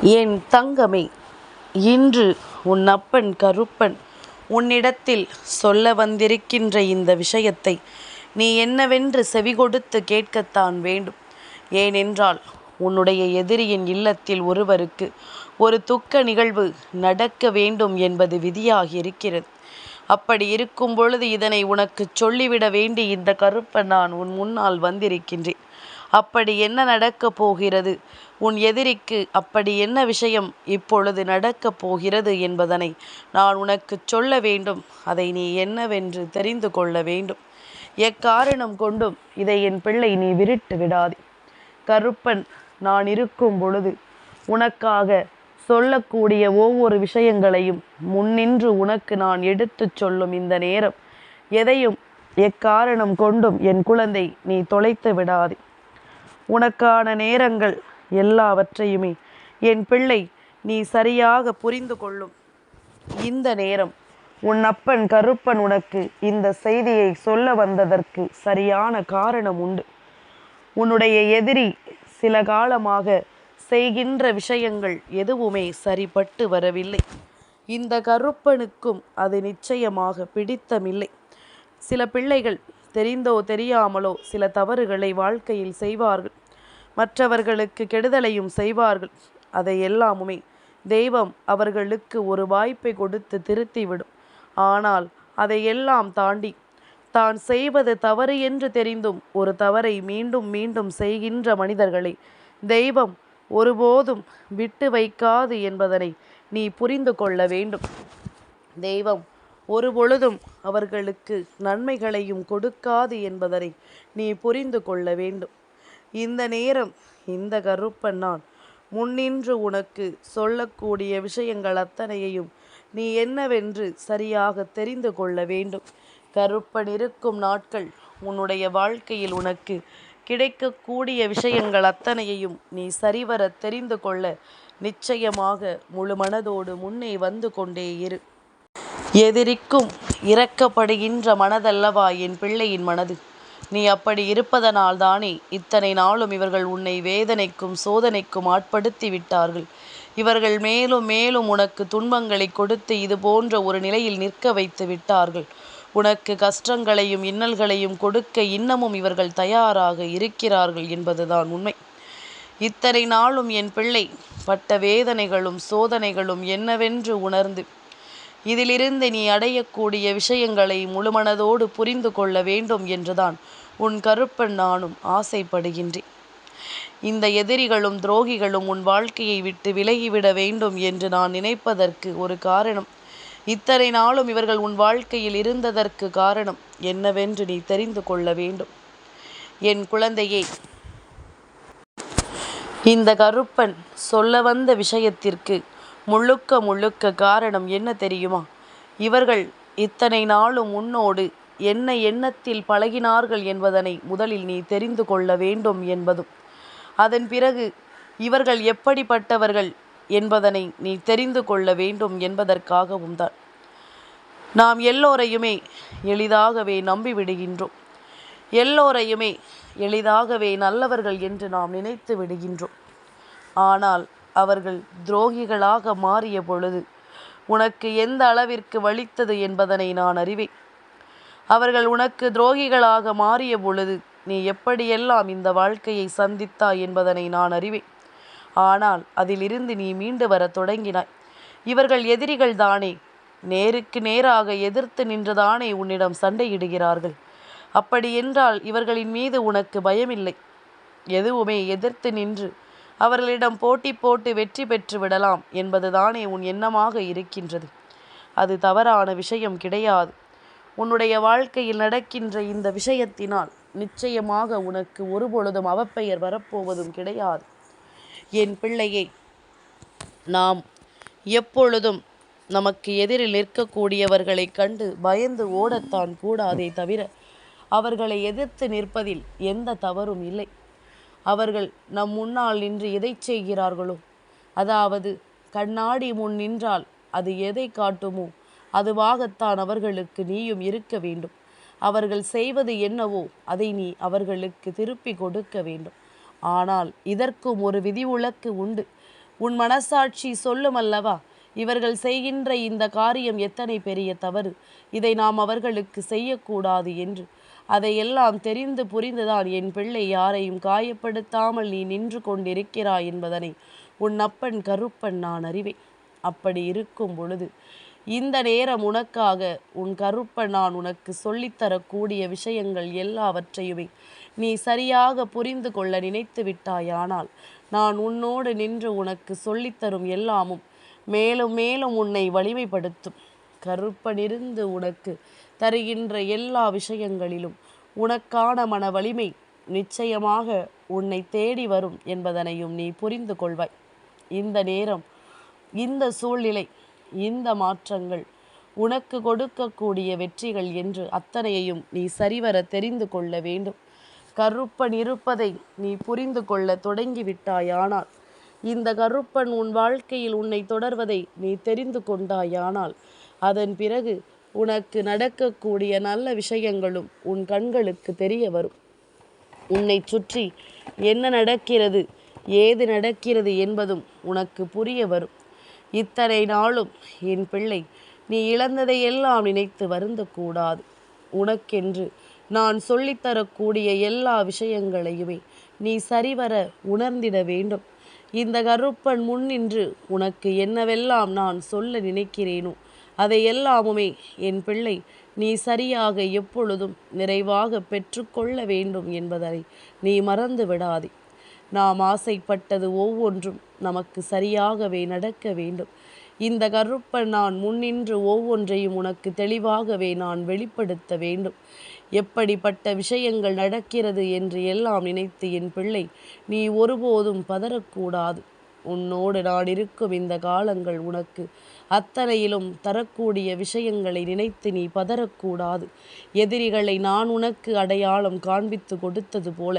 என் தங்கமே இன்று உன் அப்பன் கருப்பன் உன்னிடத்தில் சொல்ல வந்திருக்கின்ற இந்த விஷயத்தை நீ என்னவென்று செவிகொடுத்து கேட்கத்தான் வேண்டும். ஏனென்றால் உன்னுடைய எதிரியின் இல்லத்தில் ஒருவருக்கு ஒரு துக்க நிகழ்வு நடக்க வேண்டும் என்பது விதியாகி இருக்கிறது அப்படி இருக்கும் பொழுது இதனை உனக்கு சொல்லிவிட வேண்டி இந்த கருப்பன் நான் உன் முன்னால் வந்திருக்கின்றேன். அப்படி என்ன நடக்கப் போகிறது? உன் எதிரிக்கு அப்படி என்ன விஷயம் இப்பொழுது நடக்கப் போகிறது என்பதனை நான் உனக்கு சொல்ல வேண்டும். அதை நீ என்னவென்று தெரிந்து கொள்ள வேண்டும். எக்காரணம் கொண்டும் இதை என் பிள்ளை நீ விருட்டு விடாதே. கருப்பன் நான் இருக்கும் பொழுது உனக்காக சொல்லக்கூடிய ஒவ்வொரு விஷயங்களையும் முன்னின்று உனக்கு நான் எடுத்துச் சொல்லும் இந்த நேரம். எதையும் எக்காரணம் கொண்டும் என் குழந்தை நீ தொலைத்து விடாதே. உனக்கான நேரங்கள் எல்லாவற்றையுமே என் பிள்ளை நீ சரியாக புரிந்து கொள்ளும். இந்த நேரம் உன் அப்பன் கருப்பன் உனக்கு இந்த செய்தியை சொல்ல வந்ததற்கு சரியான காரணம் உண்டு. உன்னுடைய எதிரி சில காலமாக செய்கின்ற விஷயங்கள் எதுவுமே சரிபட்டு வரவில்லை. இந்த கருப்பனுக்கும் அது நிச்சயமாக பிடித்தமில்லை. சில பிள்ளைகள் தெரிந்தோ தெரியாமலோ சில தவறுகளை வாழ்க்கையில் செய்வார்கள். மற்றவர்களுக்கு கெடுதலையும் செய்வார்கள். அதை எல்லாமுமே தெய்வம் அவர்களுக்கு ஒரு வாய்ப்பை கொடுத்து திருத்திவிடும். ஆனால் அதையெல்லாம் தாண்டி தான் செய்வது தவறு என்று தெரிந்தும் ஒரு தவறை மீண்டும் மீண்டும் செய்கின்ற மனிதர்களை தெய்வம் ஒருபோதும் விட்டு வைக்காது என்பதனை நீ புரிந்து கொள்ள வேண்டும். தெய்வம் ஒருபொழுதும் அவர்களுக்கு நன்மைகளையும் கொடுக்காது என்பதனை நீ புரிந்து கொள்ள வேண்டும். இந்த நேரம் இந்த கருப்பன் நான் முன்னின்று உனக்கு சொல்லக்கூடிய விஷயங்கள் அத்தனையையும் நீ என்னவென்று சரியாக தெரிந்து கொள்ள வேண்டும். கருப்பன் இருக்கும் நாட்கள் உன்னுடைய வாழ்க்கையில் உனக்கு கிடைக்கக்கூடிய விஷயங்கள் அத்தனையையும் நீ சரிவர தெரிந்து கொள்ள நிச்சயமாக முழு மனதோடு முன்னே வந்து கொண்டே இரு. எதிரிக்கும் இறக்கப்படுகின்ற மனதல்லவா என் பிள்ளையின் மனது? நீ அப்படி இருப்பதனால் தானே இத்தனை நாளும் இவர்கள் உன்னை வேதனைக்கும் சோதனைக்கும் ஆட்படுத்தி விட்டார்கள் இவர்கள் மேலும் மேலும் உனக்கு துன்பங்களை கொடுத்து இது போன்ற ஒரு நிலையில் நிற்க வைத்து விட்டார்கள். உனக்கு கஷ்டங்களையும் இன்னல்களையும் கொடுக்க இன்னமும் இவர்கள் தயாராக இருக்கிறார்கள் என்பதுதான் உண்மை. இத்தனை நாளும் என் பிள்ளை பட்ட வேதனைகளும் சோதனைகளும் என்னவென்று உணர்ந்து இதிலிருந்து நீ அடையக்கூடிய விஷயங்களை முழுமனதோடு புரிந்து கொள்ள வேண்டும் என்றுதான் உன் கருப்பன் நானும் ஆசைப்படுகின்றேன். இந்த எதிரிகளும் துரோகிகளும் உன் வாழ்க்கையை விட்டு விலகிவிட வேண்டும் என்று நான் நினைப்பதற்கு ஒரு காரணம். இத்தனை நாளும் இவர்கள் உன் வாழ்க்கையில் இருந்ததற்கு காரணம் என்னவென்று நீ தெரிந்து கொள்ள வேண்டும். என் குழந்தையே இந்த கருப்பன் சொல்ல வந்த விஷயத்திற்கு முழுக்க முழுக்க காரணம் என்ன தெரியுமா? இவர்கள் இத்தனை நாளும் உன்னோடு என்ன எண்ணத்தில் பழகினார்கள் என்பதனை முதலில் நீ தெரிந்து கொள்ள வேண்டும் என்பதும். அதன் பிறகு இவர்கள் எப்படிப்பட்டவர்கள் என்பதனை நீ தெரிந்து கொள்ள வேண்டும் என்பதற்காகவும் தான். நாம் எல்லோரையுமே எளிதாகவே நம்பிவிடுகின்றோம். எல்லோரையுமே எளிதாகவே நல்லவர்கள் என்று நாம் நினைத்து விடுகின்றோம். ஆனால் அவர்கள் துரோகிகளாக மாறிய பொழுது உனக்கு எந்த அளவிற்கு வலித்தது என்பதனை நான் அறிவேன். அவர்கள் உனக்கு துரோகிகளாக மாறிய பொழுது நீ எப்படியெல்லாம் இந்த வாழ்க்கையை சந்தித்தாய் என்பதனை நான் அறிவேன். ஆனால் அதிலிருந்து நீ மீண்டு வரத் தொடங்கினாய். இவர்கள் எதிரிகள் தானே. நேருக்கு நேராக எதிர்த்து நின்றுதானே உன்னிடம் சண்டையிடுகிறார்கள். அப்படி என்றால் இவர்களின் மீது உனக்கு பயமில்லை. எதுவுமே எதிர்த்து நின்று அவர்களிடம் போட்டி போட்டு வெற்றி பெற்று விடலாம் என்பதுதானே உன் எண்ணமாக இருக்கின்றது. அது தவறான விஷயம் கிடையாது. உன்னுடைய வாழ்க்கையில் நடக்கின்ற இந்த விஷயத்தினால் நிச்சயமாக உனக்கு ஒருபொழுதும் அவப்பெயர் வரப்போவதும் கிடையாது. என் பிள்ளையை நாம் எப்பொழுதும் நமக்கு எதிரில் நிற்கக்கூடியவர்களை கண்டு பயந்து ஓடத்தான் கூடாதே தவிர அவர்களை எதிர்த்து நிற்பதில் எந்த தவறும் இல்லை. அவர்கள் நம் முன்னால் நின்று எதை செய்கிறார்களோ அதாவது கண்ணாடி முன் நின்றால் அது எதை காட்டுமோ அதுவாகத்தான் அவர்களுக்கு நீயும் இருக்க வேண்டும். அவர்கள் செய்வது என்னவோ அதை நீ அவர்களுக்கு திருப்பி கொடுக்க வேண்டும். ஆனால் இதற்கும் ஒரு விதிவிலக்கு உண்டு. உன் மனசாட்சி சொல்லும் அல்லவா இவர்கள் செய்கின்ற இந்த காரியம் எத்தனை பெரிய தவறு? இதை நாம் அவர்களுக்கு செய்யக்கூடாது என்று. அதையெல்லாம் தெரிந்து புரிந்துதான் என் பிள்ளை யாரையும் காயப்படுத்தாமல் நீ நின்று கொண்டிருக்கிறாய் என்பதனை உன் அப்பன் கருப்பன் நான் அறிவேன். அப்படி இருக்கும் பொழுது இந்த நேரம் உனக்காக உன் கருப்பன் நான் உனக்கு சொல்லித்தரக்கூடிய விஷயங்கள் எல்லாவற்றையுமே நீ சரியாக புரிந்து கொள்ள நினைத்து விட்டாயானால் நான் உன்னோடு நின்று உனக்கு சொல்லித்தரும் எல்லாமும் மேலும் மேலும் உன்னை வலிமைப்படுத்தும். கருப்பனிருந்து உனக்கு தருகின்ற எல்லா விஷயங்களிலும் உனக்கான மன வலிமை நிச்சயமாக உன்னை தேடி வரும் என்பதனையும் நீ புரிந்து கொள்வாய். இந்த நேரம் இந்த சூழ்நிலை இந்த மாற்றங்கள் உனக்கு கொடுக்கக்கூடிய வெற்றிகள் என்று அத்தனையையும் நீ சரிவர தெரிந்து கொள்ள வேண்டும். கருப்பன் இருப்பதை நீ புரிந்து கொள்ள தொடங்கிவிட்டாயானால் இந்த கருப்பன் உன் வாழ்க்கையில் உன்னை தொடர்வதை நீ தெரிந்து கொண்டாயானால் அதன் பிறகு உனக்கு நடக்கக்கூடிய நல்ல விஷயங்களும் உன் கண்களுக்கு தெரிய வரும். உன்னை சுற்றி என்ன நடக்கிறது ஏது நடக்கிறது என்பதும் உனக்கு புரிய வரும். இத்தனை நாளும் என் பிள்ளை நீ இழந்ததையெல்லாம் நினைத்து வருந்தக்கூடாது. உனக்கென்று நான் சொல்லித்தரக்கூடிய எல்லா விஷயங்களையுமே நீ சரிவர உணர்ந்திட வேண்டும். இந்த கருப்பன் முன்னின்று உனக்கு என்னவெல்லாம் நான் சொல்ல நினைக்கிறேனோ அதையெல்லாமுமே என் பிள்ளை நீ சரியாக எப்பொழுதும் நிறைவாக பெற்றுக்கொள்ள வேண்டும் என்பதை நீ மறந்து விடாதே நாம் ஆசைப்பட்டது ஒவ்வொன்றும் நமக்கு சரியாகவே நடக்க வேண்டும். இந்த கருப்பன் நான் முன்னின்று ஒவ்வொன்றையும் உனக்கு தெளிவாகவே நான் வெளிப்படுத்த வேண்டும். எப்படிப்பட்ட விஷயங்கள் நடக்கிறது என்று எல்லாம் நினைத்து என் பிள்ளை நீ ஒருபோதும் பதறக்கூடாது. உன்னோடு நான் இருக்கும் இந்த காலங்கள் உனக்கு. அத்தனையிலும் தரக்கூடிய விஷயங்களை நினைத்து நீ பதறக்கூடாது. எதிரிகளை நான் உனக்கு அடையாளம் காண்பித்து கொடுத்தது போல.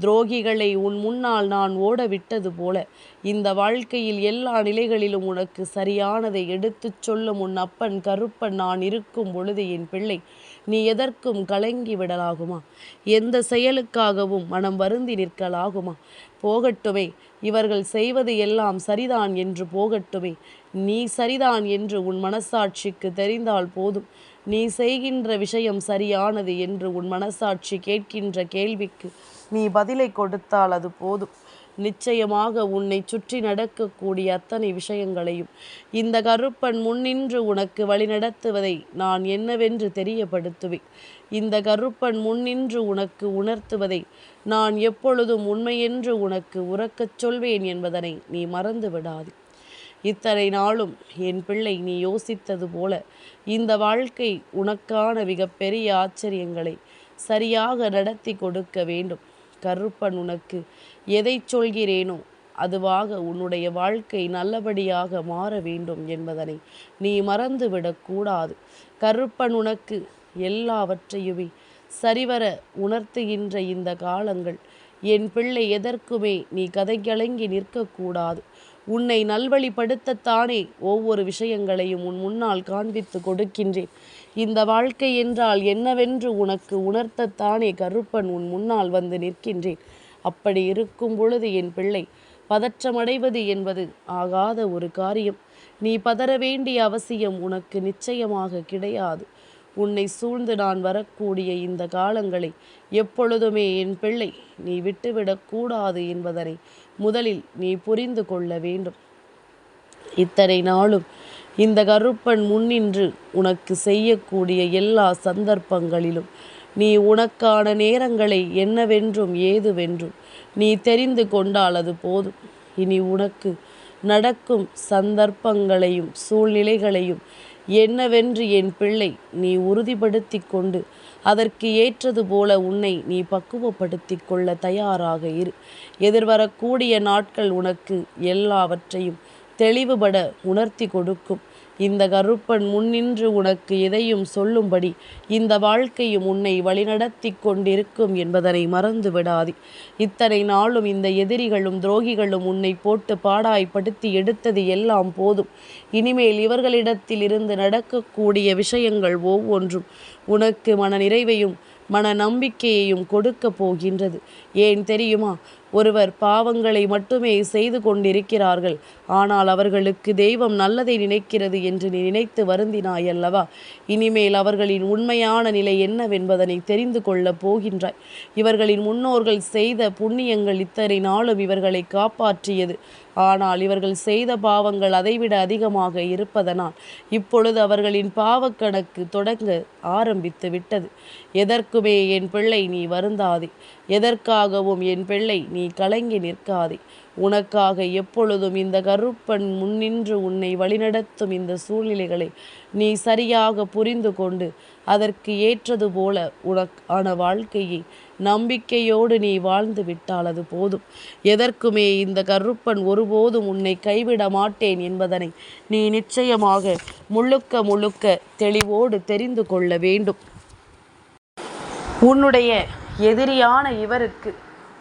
துரோகிகளை உன் முன்னால் நான் ஓட விட்டது போல. இந்த வாழ்க்கையில் எல்லா நிலைகளிலும் உனக்கு சரியானதை எடுத்துச் சொல்லும் உன் அப்பன் கருப்பன் நான் இருக்கும் பொழுது என் பிள்ளை. நீ எதற்கும் கலங்கி விடலாகுமா? எந்த செயலுக்காகவும் மனம் வருந்தி நிற்கலாகுமா? போகட்டுமே. இவர்கள் செய்வது எல்லாம் சரிதான் என்று போகட்டுமே. நீ சரிதான் என்று உன் மனசாட்சிக்கு தெரிந்தால் போதும். நீ செய்கின்ற விஷயம் சரியானது என்று உன் மனசாட்சி கேட்கின்ற கேள்விக்கு நீ பதிலை கொடுத்தால் அது போதும். நிச்சயமாக உன்னை சுற்றி நடக்கக்கூடிய அத்தனை விஷயங்களையும் இந்த கருப்பன் முன்னின்று உனக்கு வழிநடத்துவதை நான் என்னவென்று தெரியப்படுத்துவேன். இந்த கருப்பன் முன்னின்று உனக்கு உணர்த்துவதை நான் எப்பொழுதும் உண்மையென்று உனக்கு உறக்கச் சொல்வேன் என்பதனை நீ மறந்து விடாது இத்தனை நாளும் என் பிள்ளை நீ யோசித்தது போல இந்த வாழ்க்கை உனக்கான மிகப்பெரிய ஆச்சரியங்களை சரியாக நடத்தி கொடுக்க வேண்டும். கருப்பன் உனக்கு எதை சொல்கிறேனோ அதுவாக உன்னுடைய வாழ்க்கை நல்லபடியாக மாற வேண்டும் என்பதனை நீ மறந்துவிடக்கூடாது கருப்பன் உனக்கு எல்லாவற்றையுமே சரிவர உணர்த்துகின்ற இந்த காலங்கள் என் பிள்ளை எதற்குமே நீ கதைகலங்கி நிற்கக்கூடாது உன்னை நல்வழிப்படுத்தத்தானே ஒவ்வொரு விஷயங்களையும் உன் முன்னால் காண்பித்து கொடுக்கின்றேன். இந்த வாழ்க்கை என்றால் என்னவென்று உனக்கு உணர்த்தத்தானே கருப்பன் உன் முன்னால் வந்து நிற்கின்றேன். அப்படி இருக்கும் பொழுது என் பிள்ளை பதற்றமடைவது என்பது ஆகாத ஒரு காரியம். நீ பதற வேண்டிய அவசியம் உனக்கு நிச்சயமாக கிடையாது. உன்னை சூழ்ந்து நான் வரக்கூடிய இந்த காலங்களை எப்பொழுதுமே என் பிள்ளை நீ விட்டுவிடக்கூடாது என்பதனை முதலில் நீ புரிந்து கொள்ள வேண்டும். இத்தனை நாளும் இந்த கருப்பன் முன்னின்று உனக்கு செய்யக்கூடிய எல்லா சந்தர்ப்பங்களிலும் நீ உனக்கான நேரங்களை என்னவென்றும் ஏதுவென்றும் நீ தெரிந்து கொண்டால் அது போதும். இனி உனக்கு நடக்கும் சந்தர்ப்பங்களையும் சூழ்நிலைகளையும் என்னவென்று என் பிள்ளை நீ உறுதிப்படுத்தி கொண்டு அதற்கு ஏற்றது போல உன்னை நீ பக்குவப்படுத்தி கொள்ள தயாராக இரு. எதிர்வரக்கூடிய நாட்கள் உனக்கு எல்லாவற்றையும் தெளிவுபட உணர்த்தி கொடுக்கும். இந்த கருப்பன் முன்னின்று உனக்கு எதையும் சொல்லும்படி இந்த வாழ்க்கையும் உன்னை வழிநடத்தி கொண்டிருக்கும் என்பதனை மறந்து விடாதே. இத்தனை நாளும் இந்த எதிரிகளும் துரோகிகளும் உன்னை போட்டு பாடாய்ப்படுத்தி எடுத்தது எல்லாம் போதும். இனிமேல் இவர்களிடத்தில் இருந்து நடக்கக்கூடிய விஷயங்கள் ஒவ்வொன்றும் உனக்கு மன நிறைவையும் மன நம்பிக்கையையும் கொடுக்க போகின்றது. ஏன் தெரியுமா? ஒருவர் பாவங்களை மட்டுமே செய்து கொண்டிருக்கிறார்கள். ஆனால் அவர்களுக்கு தெய்வம் நல்லதை நினைக்கிறது என்று நீ நினைத்து வருந்தினாய் அல்லவா இனிமேல் அவர்களின் உண்மையான நிலை என்னவென்பதனை தெரிந்து கொள்ளப் போகின்றாய். இவர்களின் முன்னோர்கள் செய்த புண்ணியங்கள் இத்தனை நாளும் இவர்களை காப்பாற்றியது. ஆனால் இவர்கள் செய்த பாவங்கள் அதைவிட அதிகமாக இருப்பதனால் இப்பொழுது அவர்களின் பாவக்கணக்கு தொடங்க ஆரம்பித்து விட்டது எதற்குமே என் பிள்ளை நீ வருந்தாதே. எதற்காகவும் என் பிள்ளை நீ கலங்கி நிற்காதே. உனக்காக எப்பொழுதும் இந்த கருப்பன் முன்னின்று உன்னை வழிநடத்தும் இந்த சூழ்நிலைகளை நீ சரியாக புரிந்து கொண்டு அதற்கு ஏற்றது போல உனக்கான வாழ்க்கையை நம்பிக்கையோடு நீ வாழ்ந்து விட்டால் அது போதும். எதற்குமே இந்த கருப்பன் ஒருபோதும் உன்னை கைவிட மாட்டேன் என்பதனை நீ நிச்சயமாக முழுக்க முழுக்க தெளிவோடு தெரிந்து கொள்ள வேண்டும். உன்னுடைய எதிரியான இவருக்கு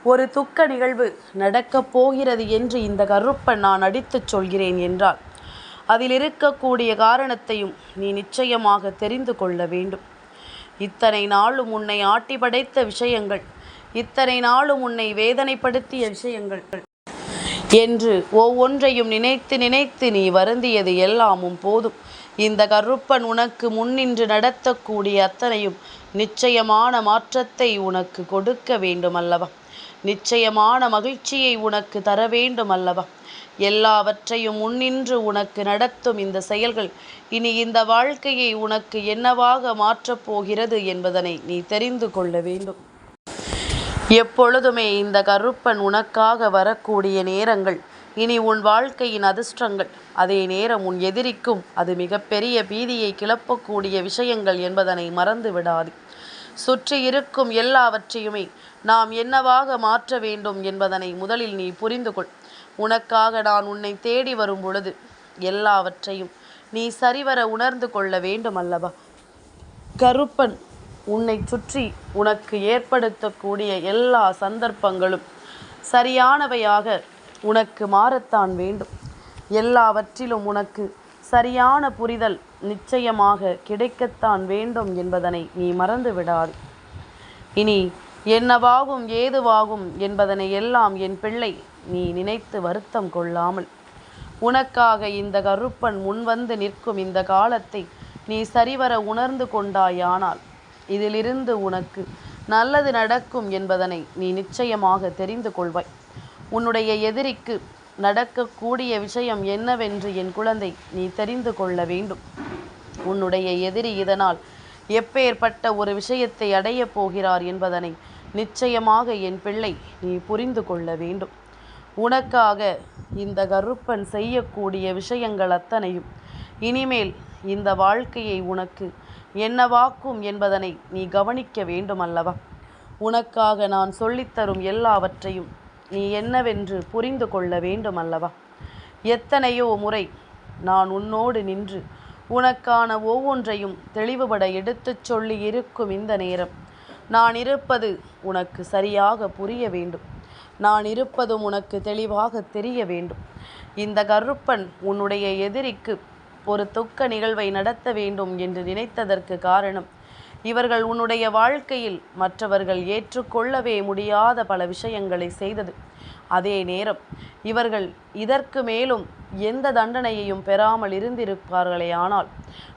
ஒரு துக்க நிகழ்வு நடக்கப் போகிறது என்று இந்த கருப்பன் நான் அடித்துச் சொல்கிறேன் என்றால் அதில் இருக்கக்கூடிய காரணத்தையும் நீ நிச்சயமாக தெரிந்து கொள்ள வேண்டும். இத்தனை நாளும் உன்னை ஆட்டி படைத்த விஷயங்கள் இத்தனை நாளும் உன்னை வேதனைப்படுத்திய விஷயங்கள் என்று ஒவ்வொன்றையும் நினைத்து நினைத்து நீ வருந்தியது எல்லாமும் போதும். இந்த கருப்பன் உனக்கு முன்னின்று நடத்தக்கூடிய அத்தனையும் நிச்சயமான மாற்றத்தை உனக்கு கொடுக்க வேண்டும் அல்லவா நிச்சயமான மகிழ்ச்சியை உனக்கு தர வேண்டும் அல்லவா எல்லாவற்றையும் முன்னின்று உனக்கு நடத்தும் இந்த செயல்கள் இனி இந்த வாழ்க்கையை உனக்கு என்னவாக மாற்றப் போகிறது என்பதனை நீ தெரிந்து கொள்ள வேண்டும். எப்பொழுதுமே இந்த கருப்பன் உனக்காக வரக்கூடிய நேரங்கள் இனி உன் வாழ்க்கையின் அதிர்ஷ்டங்கள் அதே நேரம் உன் எதிரிக்கும் அது மிகப்பெரிய பீதியை கிளப்பக்கூடிய விஷயங்கள் என்பதனை மறந்து விடாது. சுற்றி இருக்கும் எல்லாவற்றையுமே நாம் என்னவாக மாற்ற வேண்டும் என்பதனை முதலில் நீ புரிந்து கொள். உனக்காக நான் உன்னை தேடி வரும் பொழுது எல்லாவற்றையும் நீ சரிவர உணர்ந்து கொள்ள வேண்டும் அல்லவா? கருப்பன் உன்னை சுற்றி உனக்கு ஏற்படுத்தக்கூடிய எல்லா சந்தர்ப்பங்களும் சரியானவையாக உனக்கு மாறத்தான் வேண்டும். எல்லாவற்றிலும் உனக்கு சரியான புரிதல் நிச்சயமாக கிடைக்கத்தான் வேண்டும் என்பதனை நீ மறந்து விடாது இனி என்னவாகும் ஏதுவாகும் என்பதனை எல்லாம் என் பிள்ளை நீ நினைத்து வருத்தம் கொள்ளாமல். உனக்காக இந்த கருப்பன் முன்வந்து நிற்கும் இந்த காலத்தை நீ சரிவர உணர்ந்து கொண்டாயானால் இதிலிருந்து உனக்கு நல்லது நடக்கும் என்பதனை நீ நிச்சயமாக தெரிந்து கொள்வாய். உன்னுடைய எதிரிக்கு நடக்கக்கூடிய விஷயம் என்னவென்று என் குழந்தை நீ தெரிந்து கொள்ள வேண்டும். உன்னுடைய எதிரி இதனால் எப்பேற்பட்ட ஒரு விஷயத்தை அடையப் போகிறார் என்பதனை நிச்சயமாக என் பிள்ளை நீ புரிந்து கொள்ள வேண்டும். உனக்காக இந்த கருப்பன் செய்யக்கூடிய விஷயங்கள் அத்தனையும் இனிமேல் இந்த வாழ்க்கையை உனக்கு என்னவாக்கும் என்பதனை நீ கவனிக்க வேண்டும் அல்லவா உனக்காக நான் சொல்லித்தரும் எல்லாவற்றையும் நீ என்னவென்று புரிந்து கொள்ள வேண்டும் அல்லவா எத்தனையோ முறை நான் உன்னோடு நின்று உனக்கான ஒவ்வொன்றையும் தெளிவுபட எடுத்துச் சொல்லி இருக்கும் இந்த நேரம். நான் இருப்பது உனக்கு சரியாக புரிய வேண்டும். நான் இருப்பதும் உனக்கு தெளிவாக தெரிய வேண்டும். இந்த கருப்பன் உன்னுடைய எதிரிக்கு ஒரு துக்க நிகழ்வை நடத்த வேண்டும் என்று நினைத்ததற்கு காரணம் இவர்கள் உன்னுடைய வாழ்க்கையில் மற்றவர்கள் ஏற்றுக்கொள்ளவே முடியாத பல விஷயங்களை செய்தது. அதே நேரம் இவர்கள் இதற்கு மேலும் எந்த தண்டனையையும் பெறாமல் இருந்திருப்பார்களே ஆனால்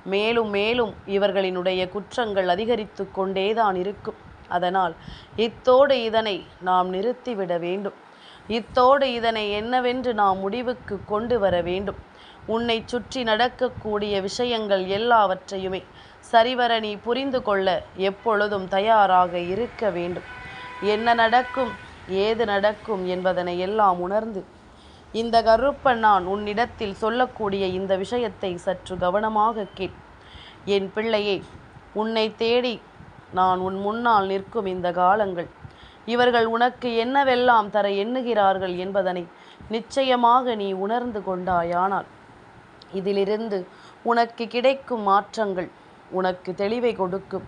மேலும் மேலும் இவர்களினுடைய குற்றங்கள் அதிகரித்து கொண்டேதான் இருக்கும். அதனால் இத்தோடு இதனை நாம் நிறுத்திவிட வேண்டும். இத்தோடு இதனை என்னவென்று நாம் முடிவுக்கு கொண்டு வர வேண்டும். உன்னை சுற்றி நடக்கக்கூடிய விஷயங்கள் எல்லாவற்றையுமே சரிவர நீ புரிந்து கொள்ள எப்பொழுதும் தயாராக இருக்க வேண்டும். என்ன நடக்கும் ஏது நடக்கும் என்பதனை எல்லாம் உணர்ந்து. இந்த கருப்பன் நான் உன்னிடத்தில் சொல்லக்கூடிய இந்த விஷயத்தை சற்று கவனமாக கேட் என் பிள்ளையே உன்னை தேடி நான் உன் முன்னால் நிற்கும் இந்த காலங்கள். இவர்கள் உனக்கு என்னவெல்லாம் தர எண்ணுகிறார்கள் என்பதனை நிச்சயமாக நீ உணர்ந்து கொண்டாயானால். இதிலிருந்து உனக்கு கிடைக்கும் மாற்றங்கள் உனக்கு தெளிவை கொடுக்கும்.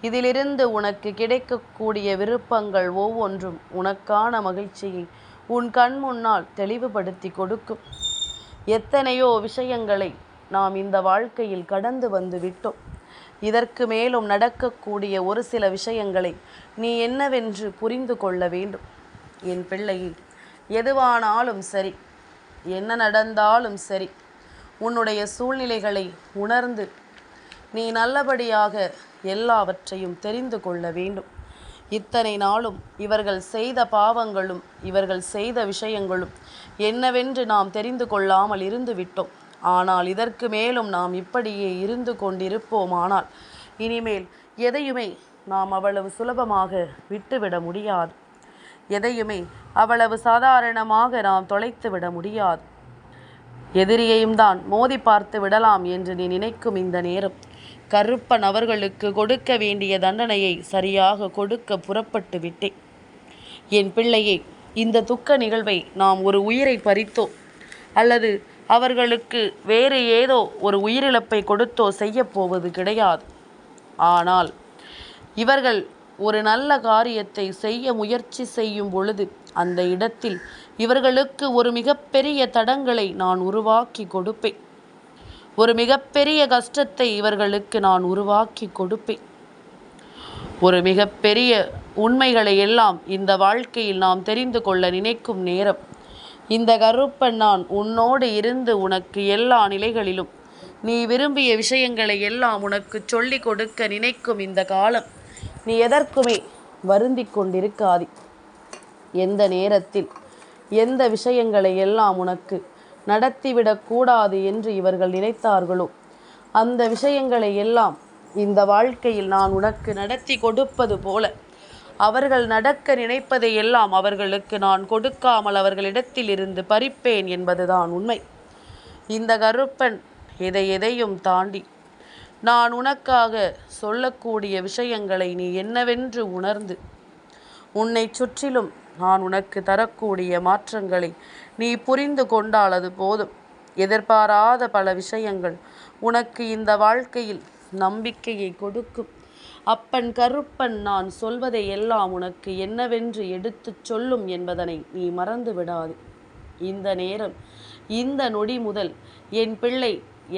இதிலிருந்து உனக்கு கிடைக்கக்கூடிய விருப்பங்கள் ஒவ்வொன்றும் உனக்கான மகிழ்ச்சியை உன் கண் முன்னால் தெளிவுபடுத்தி கொடுக்கும். எத்தனையோ விஷயங்களை நாம் இந்த வாழ்க்கையில் கடந்து வந்து விட்டோம். இதற்கு மேலும் நடக்கக்கூடிய ஒரு சில விஷயங்களை நீ என்னவென்று புரிந்து கொள்ள வேண்டும். என் பிள்ளையில் எதுவானாலும் சரி என்ன நடந்தாலும் சரி உன்னுடைய சூழ்நிலைகளை உணர்ந்து நீ நல்லபடியாக எல்லாவற்றையும் தெரிந்து கொள்ள வேண்டும். இத்தனை நாளும் இவர்கள் செய்த பாவங்களும் இவர்கள் செய்த விஷயங்களும் என்னவென்று நாம் தெரிந்து கொள்ளாமல் இருந்து விட்டோம். ஆனால் இதற்கு மேலும் நாம் இப்படியே இருந்து கொண்டிருப்போமானால் இனிமேல் எதையுமே நாம் அவ்வளவு சுலபமாக விட்டுவிட முடியாது. எதையுமே அவ்வளவு சாதாரணமாக நாம் தொலைத்து விட முடியாது. எதிரியையும் தான் மோதி பார்த்து விடலாம் என்று நீ நினைக்கும் இந்த நேரம். கருப்பன் அவர்களுக்கு கொடுக்க வேண்டிய தண்டனையை சரியாக கொடுக்க புறப்பட்டு விட்டேன். என் பிள்ளையே இந்த துக்க நிகழ்வை நாம் ஒரு உயிரை பறித்தோ அல்லது அவர்களுக்கு வேறு ஏதோ ஒரு உயிரிழப்பை கொடுத்தோ செய்யப்போவது கிடையாது. ஆனால் இவர்கள் ஒரு நல்ல காரியத்தை செய்ய முயற்சி செய்யும் பொழுது அந்த இடத்தில் இவர்களுக்கு ஒரு மிகப்பெரிய தடங்களை நான் உருவாக்கி கொடுப்பேன். ஒரு மிகப்பெரிய கஷ்டத்தை இவர்களுக்கு நான் உருவாக்கி கொடுப்பேன். ஒரு மிகப்பெரிய உண்மைகளை எல்லாம் இந்த வாழ்க்கையில் நாம் தெரிந்து கொள்ள நினைக்கும் நேரம். இந்த கருப்பன் நான் உன்னோடு இருந்து உனக்கு எல்லா நிலைகளிலும் நீ விரும்பிய விஷயங்களை எல்லாம் உனக்கு சொல்லிக் கொடுக்க நினைக்கும் இந்த காலம் நீ எதற்குமே வருந்தி கொண்டிருக்காதி. எந்த நேரத்தில் எந்த விஷயங்களை எல்லாம் உனக்கு நடத்திவிடக்கூடாது என்று இவர்கள் நினைத்தார்களோ? அந்த விஷயங்களை எல்லாம் இந்த வாழ்க்கையில் நான் உனக்கு நடத்தி கொடுப்பது போல. அவர்கள் நடக்க நினைப்பதை எல்லாம் அவர்களுக்கு நான் கொடுக்காமல் அவர்களிடத்தில் இருந்து பறிப்பேன் என்பதுதான் உண்மை. இந்த கருப்பன் எதை எதையும் தாண்டி நான் உனக்காக சொல்லக்கூடிய விஷயங்களை நீ என்னவென்று உணர்ந்து உன்னை சுற்றிலும் நான் உனக்கு தரக்கூடிய மாற்றங்களை நீ புரிந்து கொண்டால் அது போதும். எதிர்பாராத பல விஷயங்கள் உனக்கு இந்த வாழ்க்கையில் நம்பிக்கையை கொடுக்கும். அப்பன் கருப்பன் நான் சொல்வதை எல்லாம் உனக்கு என்னவென்று எடுத்துச் சொல்லும் என்பதனை நீ மறந்து விடாது. இந்த நேரம் இந்த நொடி முதல் என் பிள்ளை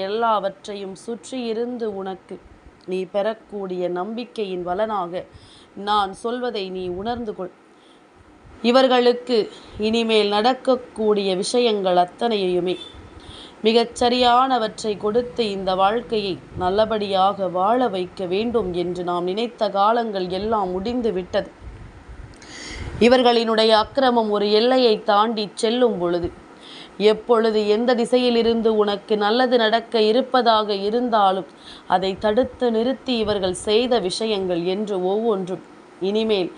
எல்லாவற்றையும் சுற்றியிருந்து உனக்கு நீ பெறக்கூடிய நம்பிக்கையின் வலனாக நான் சொல்வதை நீ உணர்ந்து கொள். இவர்களுக்கு இனிமேல் நடக்கக்கூடிய விஷயங்கள் அத்தனையுமே. மிகச்சரியானவற்றை கொடுத்து இந்த வாழ்க்கையை நல்லபடியாக வாழ வைக்க வேண்டும் என்று நாம் நினைத்த காலங்கள் எல்லாம் முடிந்து விட்டது. இவர்களினுடைய அக்கிரமம் ஒரு எல்லையை தாண்டி செல்லும் பொழுது எப்பொழுது எந்த திசையிலிருந்து உனக்கு நல்லது நடக்க இருப்பதாக இருந்தாலும் அதை தடுத்து நிறுத்தி இவர்கள் செய்த விஷயங்கள் என்று ஒவ்வொன்றும் இனிமேல்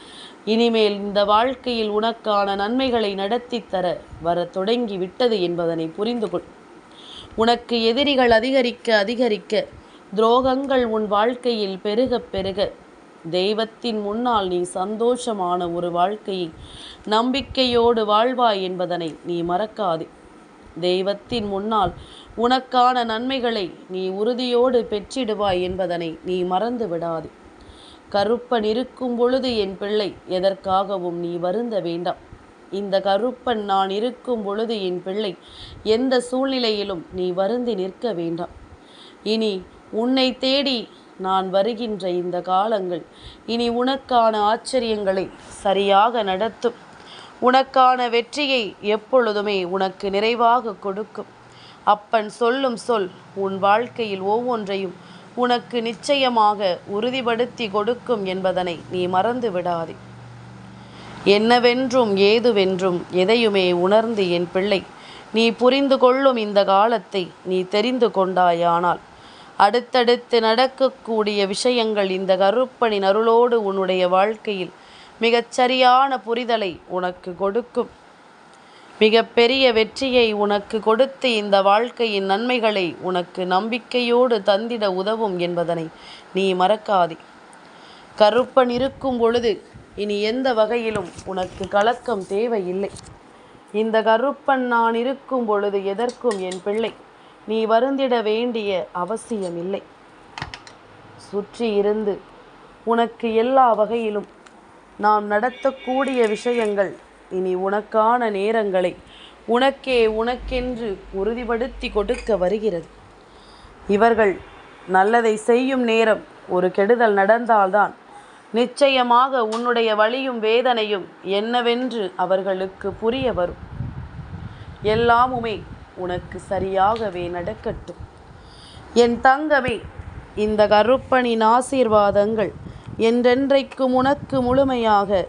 இனிமேல் இந்த வாழ்க்கையில் உனக்கான நன்மைகளை நடத்தி தர வர தொடங்கி விட்டது என்பதனை புரிந்து கொள். உனக்கு எதிரிகள் அதிகரிக்க அதிகரிக்க துரோகங்கள் உன் வாழ்க்கையில் பெருக பெருக. தெய்வத்தின் முன்னால் நீ சந்தோஷமான ஒரு வாழ்க்கையை நம்பிக்கையோடு வாழ்வாய் என்பதனை நீ மறக்காதே. தெய்வத்தின் முன்னால் உனக்கான நன்மைகளை நீ உறுதியோடு பெற்றிடுவாய் என்பதனை நீ மறந்து விடாது கருப்பன் இருக்கும் பொழுது என் பிள்ளை எதற்காகவும் நீ வருந்த வேண்டாம். இந்த கருப்பன் நான் இருக்கும் பொழுது என் பிள்ளை எந்த சூழ்நிலையிலும் நீ வருந்தி நிற்க வேண்டாம். இனி உன்னை தேடி நான் வருகின்ற இந்த காலங்கள் இனி உனக்கான ஆச்சரியங்களை சரியாக நடத்தும். உனக்கான வெற்றியை எப்பொழுதுமே உனக்கு நிறைவாக கொடுக்கும். அப்பன் சொல்லும் சொல் உன் வாழ்க்கையில் ஒவ்வொன்றையும் உனக்கு நிச்சயமாக உறுதிப்படுத்தி கொடுக்கும் என்பதனை நீ மறந்து விடாதே. என்னவென்றும் ஏதுவென்றும் எதையுமே உணர்ந்து என் பிள்ளை நீ புரிந்து கொள்ளும் இந்த காலத்தை நீ தெரிந்து கொண்டாயானால் அடுத்தடுத்து நடக்கக்கூடிய விஷயங்கள் இந்த கருப்பணி அருளோடு உன்னுடைய வாழ்க்கையில் மிகச்சரியான புரிதலை உனக்கு கொடுக்கும். மிக பெரிய வெற்றியை உனக்கு கொடுத்து இந்த வாழ்க்கையின் நன்மைகளை உனக்கு நம்பிக்கையோடு தந்திட உதவும் என்பதனை நீ மறக்காதே. கருப்பன் இருக்கும் பொழுது இனி எந்த வகையிலும் உனக்கு கலக்கம் தேவையில்லை. இந்த கருப்பன் நான் இருக்கும் பொழுது எதற்கும் என் பிள்ளை? நீ வருந்திட வேண்டிய அவசியமில்லை. சுற்றி இருந்து உனக்கு எல்லா வகையிலும் நாம் நடத்தக்கூடிய விஷயங்கள் இனி உனக்கான நேரங்களை உனக்கே உனக்கென்று உறுதிப்படுத்தி கொடுக்க வருகிறது. இவர்கள் நல்லதை செய்யும் நேரம் ஒரு கெடுதல் நடந்தால்தான் நிச்சயமாக உன்னுடைய வழியும் வேதனையும் என்னவென்று அவர்களுக்கு புரிய வரும். எல்லாமுமே உனக்கு சரியாகவே நடக்கட்டும். என் தங்கமே இந்த கருப்பனின் ஆசீர்வாதங்கள் என்றென்றைக்கும் உனக்கு முழுமையாக